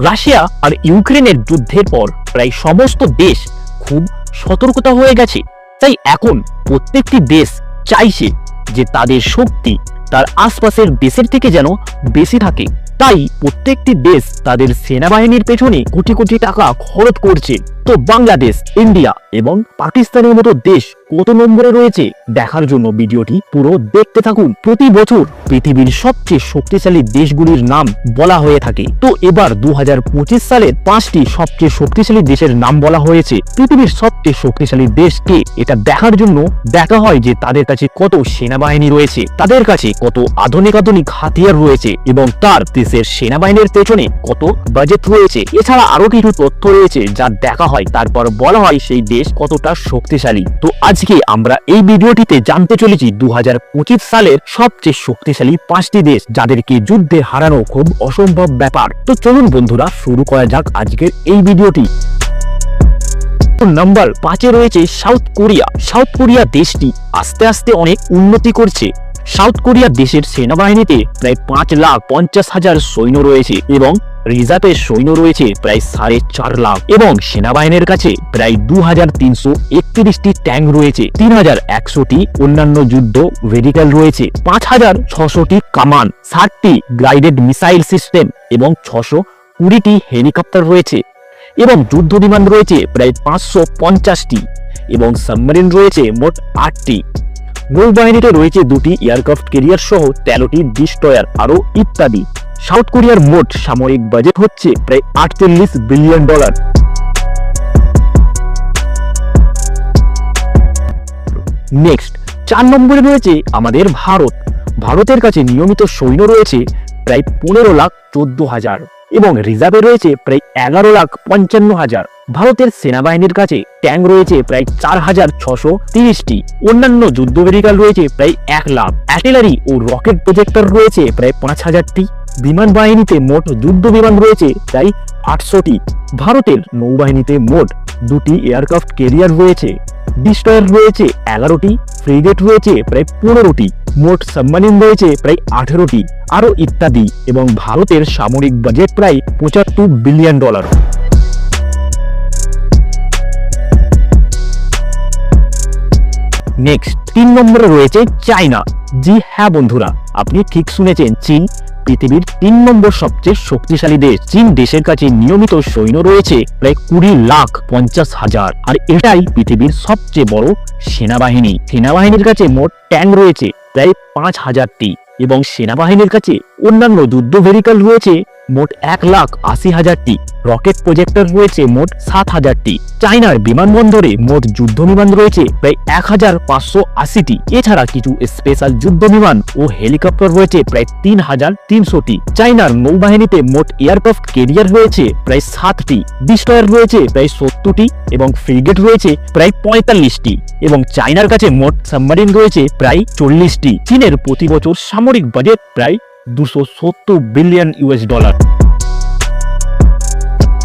Russia আর ইউক্রেনের যুদ্ধের পর প্রায় সমস্ত দেশ খুব সতর্কতা হয়ে গেছে। তাই এখন প্রত্যেকটি দেশ চাইছে যে তাদের শক্তি তার আশপাশের দেশের থেকে যেন বেশি থাকে। তাই প্রত্যেকটি দেশ তাদের সেনাবাহিনীর পেছনে কোটি কোটি টাকা খরচ করছে। তো বাংলাদেশ, ইন্ডিয়া এবং পাকিস্তানের মতো দেশ কত নম্বরে রয়েছে? দেখার জন্য ভিডিওটি পুরো দেখতে থাকুন। প্রতি বছর পৃথিবীর সবচেয়ে শক্তিশালী দেশগুলির নাম বলা হয়ে থাকে। তো এবার দু সালের পাঁচটি সবচেয়ে শক্তিশালী দেশের নাম বলা হয়েছে। পৃথিবীর সবচেয়ে শক্তিশালী দেশকে এটা দেখার জন্য দেখা হয় যে তাদের কাছে কত সেনাবাহিনী রয়েছে, তাদের কাছে কত আধুনিক আধুনিক হাতিয়ার রয়েছে এবং তার দেশের সেনাবাহিনীর পেছনে কত বাজেট রয়েছে। এছাড়া আরও কিছু তথ্য রয়েছে যা দেখা হয়। তারপর বলা হয় সেই দেশ কতটা শক্তিশালী। তো আজকে আমরা এই ভিডিওটিতে জানতে চলেছি দু সালের সবচেয়ে শক্তিশালী পাঁচটি দেশ, যাদেরকে যুদ্ধে হারানো খুব অসম্ভব ব্যাপার। তো চলুন বন্ধুরা, শুরু করা যাক আজকের এই ভিডিওটি। নাম্বার পাঁচে রয়েছে সাউথ কোরিয়া। সাউথ কোরিয়া দেশটি আস্তে আস্তে অনেক উন্নতি করছে। সাউথ কোরিয়া দেশের সেনাবাহিনীতে প্রায় পাঁচ লাখ পঞ্চাশ হাজার সৈন্য রয়েছে এবং রিজার্ভের সৈন্য রয়েছে প্রায় সাড়ে চার লাখ। এবং সেনাবাহিনীর কাছে প্রায় দু হাজার তিনশো একত্রিশটি ট্যাঙ্ক রয়েছে তিন হাজার একশোটি অন্যান্য যুদ্ধ ভেহিক্যাল রয়েছে পাঁচ হাজার ছশোটি কামান, ষাটটি গ্লাইডেড মিসাইল সিস্টেম এবং ছশো কুড়িটি হেলিকপ্টার রয়েছে। এবং যুদ্ধ বিমান রয়েছে প্রায় পাঁচশো পঞ্চাশটি এবং সাবমেরিন রয়েছে মোট আটটি। নৌবাহিনীতে রয়েছে দুটি এয়ারক্রাফট কেরিয়ার সহ তেরোটি ডিস্ট্রয়ার আরও ইত্যাদি। সাউথ কোরিয়ার মোট সামরিক বাজেট হচ্ছে প্রায় আটচল্লিশ বিলিয়ন ডলার। নেক্সট, চার নম্বরে রয়েছে আমাদের ভারত। ভারতের কাছে নিয়মিত সৈন্য রয়েছে প্রায় পনেরো লাখ চোদ্দ হাজার। এবং রিজার্ভে রয়েছে প্রায় এগারো লাখ পঞ্চান্ন হাজার। ভারতের সেনাবাহিনীর কাছে ট্যাঙ্ক রয়েছে প্রায় চার হাজার ছশো তিরিশটি। অন্যান্য যুদ্ধ ভেরিকাল রয়েছে প্রায় এক লাখ। অ্যাটেলারি ও রকেট প্রজেক্টর রয়েছে প্রায় পাঁচ হাজারটি। বিমান বাহিনীতে মোট যুদ্ধ বিমান রয়েছে প্রায় আটশোটি। ভারতের নৌবাহিনীতে মোট দুটি এয়ারক্রাফট ক্যারিয়ার রয়েছে। ডিস্ট্রয়ার রয়েছে এগারোটি, ফ্রিগেট রয়েছে প্রায় পনেরোটি, মোট সাবমারিন রয়েছে প্রায় আঠেরোটি, আরও ইত্যাদি এবং ভারতের সামরিক বাজেট প্রায় পঁচাত্তর বিলিয়ন ডলার। নেক্সট, তিন নম্বরে রয়েছে চায়না। জি হ্যাঁ বন্ধুরা, আপনি ঠিক শুনেছেন, চীন পৃথিবীর তিন নম্বর সবচেয়ে শক্তিশালী দেশ। চীন দেশের কাছে নিয়মিত সৈন্য রয়েছে, প্রায় কুড়ি লাখ পঞ্চাশ হাজার। আর এটাই পৃথিবীর সবচেয়ে বড় সেনাবাহিনী। সেনাবাহিনীর কাছে মোট ট্যাঙ্ক রয়েছে, প্রায় পাঁচ হাজারটি। এবং সেনাবাহিনীর কাছে অন্যান্য যুদ্ধ ভেহিকাল রয়েছে মোট এক লাখ আশি হাজারটি। রকেট প্রজেক্টর রয়েছে মোট সাত হাজারটি। চায়নার বিমানবন্দরে মোট যুদ্ধ বিমান রয়েছে প্রায় এক হাজার পাঁচশো আশিটি। এছাড়া কিছু স্পেশাল যুদ্ধ বিমান ও হেলিকপ্টার রয়েছে প্রায় তিন হাজার তিনশোটি। চায়নার নৌবাহিনীতে মোট এয়ারক্রাফট কেরিয়ার রয়েছে প্রায় সাতটি। ডিস্ট্রয়ার রয়েছে প্রায় সত্তরটি এবং ফ্রিগেট রয়েছে প্রায় পঁয়তাল্লিশটি। এবং চায়নার কাছে মোট সাবমারিন রয়েছে প্রায় চল্লিশটি। চীনের প্রতি বছর সামরিক বাজেট প্রায় দুশো সত্তর বিলিয়ন ইউএস ডলার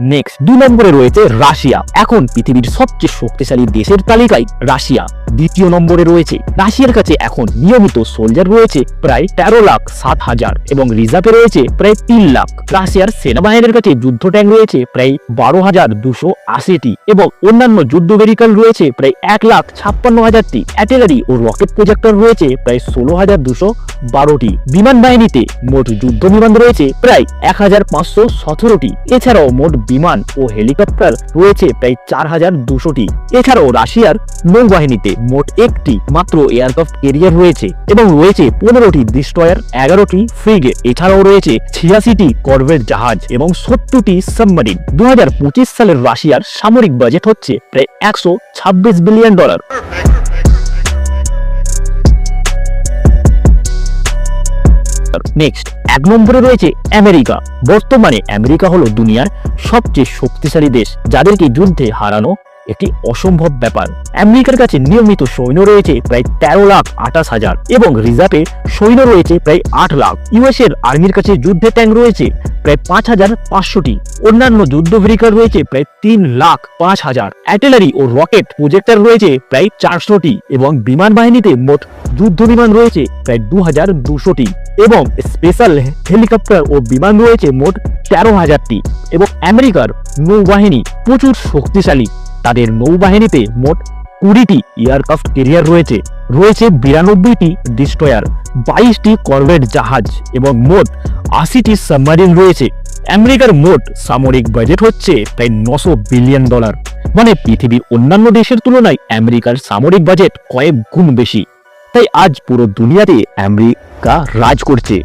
নেক্সট দুই নম্বরে রয়েছে রাশিয়া। এখন পৃথিবীর সবচেয়ে শক্তিশালী দেশের তালিকায় রাশিয়া। দ্বিতীয় নম্বরে রয়েছে। রাশিয়ার কাছে এখন নিয়মিত সোলজার রয়েছে প্রায় তেরো লাখ সাত হাজার এবং রিজার্ভে রয়েছে প্রায় তিন লাখ। রাশিয়ার সেনাবাহিনীর কাছে যুদ্ধ ট্যাঙ্ক রয়েছে প্রায় বারো হাজার দুশো আশিটি এবং অন্যান্য যুদ্ধ ভেহিক্যাল রয়েছে প্রায় এক লাখ ছাপ্পান্ন হাজারটি। অ্যাটেলারি ও রকেট প্রজেক্টর রয়েছে প্রায় ষোলো হাজার দুশো বারোটি। বিমান বাহিনীতে মোট যুদ্ধ বিমান রয়েছে প্রায় এক হাজার পাঁচশো সতেরোটি। এছাড়াও মোট বিমান ও হেলিকপ্টার রয়েছে প্রায় চার হাজার দুশোটি। এছাড়াও রাশিয়ার নৌবাহিনীতে মোট একটি মাত্র এয়ারক্রাফট ক্যারিয়ার রয়েছে এবং রয়েছে পনেরোটি ডিস্ট্রয়ার এগারোটি ফ্রিগেট এছাড়াও রয়েছে ছিয়াশিটি করভেট জাহাজ এবং সত্তরটি সাবমারিন দুই হাজার পঁচিশ সালের রাশিয়ার সামরিক বাজেট হচ্ছে প্রায় একশো ছাব্বিশ বিলিয়ন ডলার নেক্সট এক নম্বরে রয়েছে আমেরিকা। বর্তমানে আমেরিকা হলো দুনিয়ার সবচেয়ে শক্তিশালী দেশ, যাদেরকে যুদ্ধে হারানো একটি অসম্ভব ব্যাপার। আমেরিকার কাছে নিয়মিত সৈন্য রয়েছে প্রায় তেরো লাখ আঠাশ হাজার এবং রিজার্ভে সৈন্য রয়েছে প্রায় আট লাখ। ইউএস এর আর্মির কাছে যুদ্ধের ট্যাঙ্ক রয়েছে প্রায় পাঁচ হাজার পাঁচশোটি। অন্যান্য যুদ্ধ ভেহিক্যাল রয়েছে প্রায় তিন লাখ পাঁচ হাজার। অ্যাটেলারি ও রকেট প্রজেক্টর রয়েছে প্রায় চারশোটি এবং বিমান বাহিনীতে মোট যুদ্ধ বিমান রয়েছে প্রায় দু হাজার দুশোটি এবং স্পেশাল হেলিকপ্টার ও বিমান রয়েছে মোট তেরো হাজারটি এবং আমেরিকার নৌবাহিনী প্রচুর শক্তিশালী। তাদের নৌবাহিনীতে মোট কুড়িটি এয়ারক্রাফট ক্যারিয়ার রয়েছে। রয়েছে বিরানব্বইটি ডিস্ট্রয়ার, বাইশটি করভেট জাহাজ এবং মোট আশিটি সাবমারিন রয়েছে। আমেরিকার মোট সামরিক বাজেট হচ্ছে প্রায় নশো বিলিয়ন ডলার। মানে পৃথিবীর অন্যান্য দেশের তুলনায় আমেরিকার সামরিক বাজেট কয়েক গুণ বেশি। তাই আজ পুরো দুনিয়াতে আমেরিকা রাজ করছে।